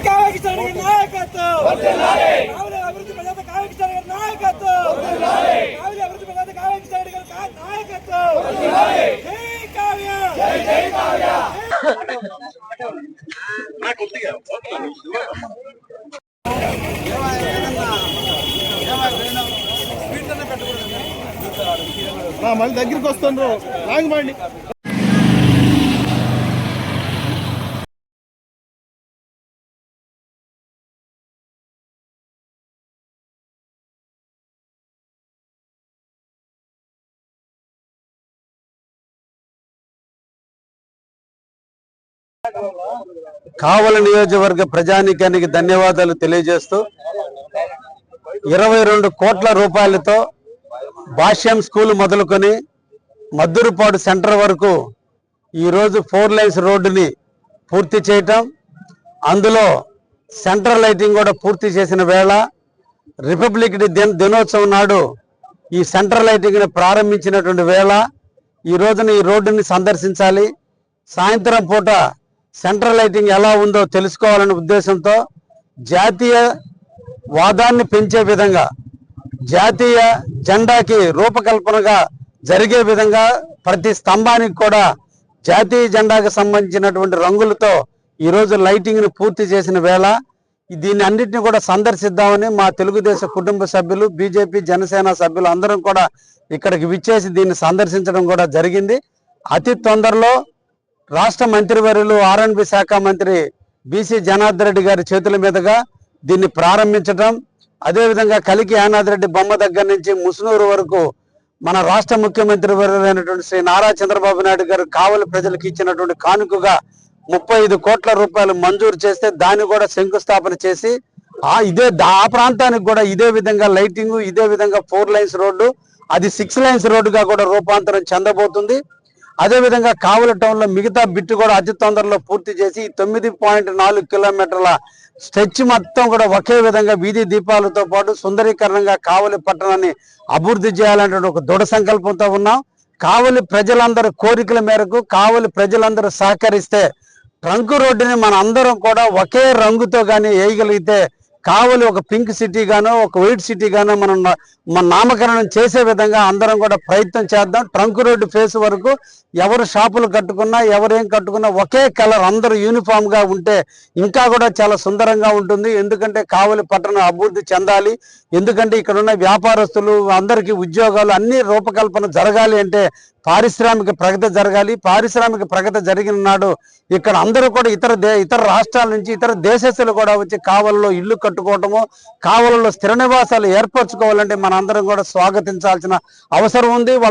కావేకిస్తాడు గారి నాయకత్వం. కావలి అభివృద్ధి ప్రజాత కావేకిస్తాడు గారి నాయకత్వం. కావలి అభివృద్ధి ప్రజాత కావేకిస్తాడు గారి కా- నాయకత్వం. జై కావ్య. జై కావ్య. మళ్ళీ దగ్గరికి వస్తుండ్రు. లాగమండి కావల నియోజకవర్గ ప్రజానీకానికి ధన్యవాదాలు తెలియజేస్తూ ఇరవై రెండు కోట్ల రూపాయలతో భాష్యం స్కూల్ మొదలుకొని మద్దురుపాడు సెంటర్ వరకు ఈరోజు ఫోర్ లైన్స్ రోడ్డుని పూర్తి చేయటం. అందులో సెంట్రల్ లైటింగ్ కూడా పూర్తి చేసిన వేళ రిపబ్లిక్ డే దినోత్సవం నాడు ఈ సెంట్రల్ లైటింగ్ని ప్రారంభించినటువంటి వేళ ఈ రోజున ఈ రోడ్డుని సందర్శించాలి. సాయంత్రం పూట సెంట్రల్ లైటింగ్ ఎలా ఉందో తెలుసుకోవాలనే ఉద్దేశంతో జాతీయ వాదాన్ని పెంచే విధంగా జాతీయ జెండాకి రూపకల్పనగా జరిగే విధంగా ప్రతి స్తంభానికి కూడా జాతీయ జెండాకు సంబంధించినటువంటి రంగులతో ఈరోజు లైటింగ్ను పూర్తి చేసిన వేళ దీన్ని అన్నింటినీ కూడా సందర్శిద్దామని మా తెలుగుదేశం కుటుంబ సభ్యులు బీజేపీ జనసేన సభ్యులు అందరం కూడా ఇక్కడికి విచ్చేసి దీన్ని సందర్శించడం కూడా జరిగింది. అతి తొందరలో రాష్ట్ర మంత్రివర్యులు ఆర్ఎన్బి శాఖ మంత్రి బీసీ జనార్దన్ రెడ్డి గారి చేతుల మీదుగా దీన్ని ప్రారంభించడం అదేవిధంగా కలికి యానాద్ రెడ్డి బొమ్మ దగ్గర నుంచి ముసునూరు వరకు మన రాష్ట్ర ముఖ్యమంత్రి వర్యులైనటువంటి శ్రీ నారా చంద్రబాబు నాయుడు గారు కావలి ప్రజలకు ఇచ్చినటువంటి కానుకగా ముప్పై ఐదు కోట్ల రూపాయలు మంజూరు చేస్తే దాన్ని కూడా శంకుస్థాపన చేసి ఆ ఇదే దా- ఆ ప్రాంతానికి కూడా ఇదే విధంగా లైటింగ్ ఇదే విధంగా ఫోర్ లైన్స్ రోడ్డు అది సిక్స్ లైన్స్ రోడ్డుగా కూడా రూపాంతరం చెందబోతుంది. అదే విధంగా కావలి మిగతా బిట్టు కూడా అతి తొందరలో పూర్తి చేసి తొమ్మిది పాయింట్ నాలుగు కిలోమీటర్ల స్ట్రెచ్ మొత్తం కూడా ఒకే విధంగా వీధి దీపాలతో పాటు సుందరీకరణంగా కావలి పట్టణాన్ని అభివృద్ధి చేయాలంటే ఒక దృఢ సంకల్పంతో ఉన్నాం. కావలి ప్రజలందరూ కోరికల మేరకు కావలి ప్రజలందరూ సహకరిస్తే ట్రంక్ రోడ్డుని మన అందరం కూడా ఒకే రంగుతో కానీ వేయగలిగితే కావలి ఒక పింక్ సిటీ గానో ఒక వైట్ సిటీ గానో మనం మన నామకరణం చేసే విధంగా అందరం కూడా ప్రయత్నం చేద్దాం. ట్రంక్ రోడ్డు ఫేస్ వరకు ఎవరు షాపులు కట్టుకున్నా ఎవరేం కట్టుకున్నా ఒకే కలర్ అందరూ యూనిఫామ్గా ఉంటే ఇంకా కూడా చాలా సుందరంగా ఉంటుంది. ఎందుకంటే కావలి పట్టణం అభివృద్ధి చెందాలి. ఎందుకంటే ఇక్కడ ఉన్న వ్యాపారస్తులు అందరికీ ఉద్యోగాలు అన్ని రూపకల్పన జరగాలి అంటే పారిశ్రామిక ప్రగతి జరగాలి. పారిశ్రామిక ప్రగతి జరిగిన నాడు ఇక్కడ అందరూ కూడా ఇతర దే ఇతర రాష్ట్రాల నుంచి ఇతర దేశస్తులు కూడా వచ్చి కావలలో ఇల్లు కట్టుకోవటము కావలలో స్థిర నివాసాలు ఏర్పరచుకోవాలంటే మనందరం కూడా స్వాగతించాల్సిన అవసరం ఉంది. వాళ్ళ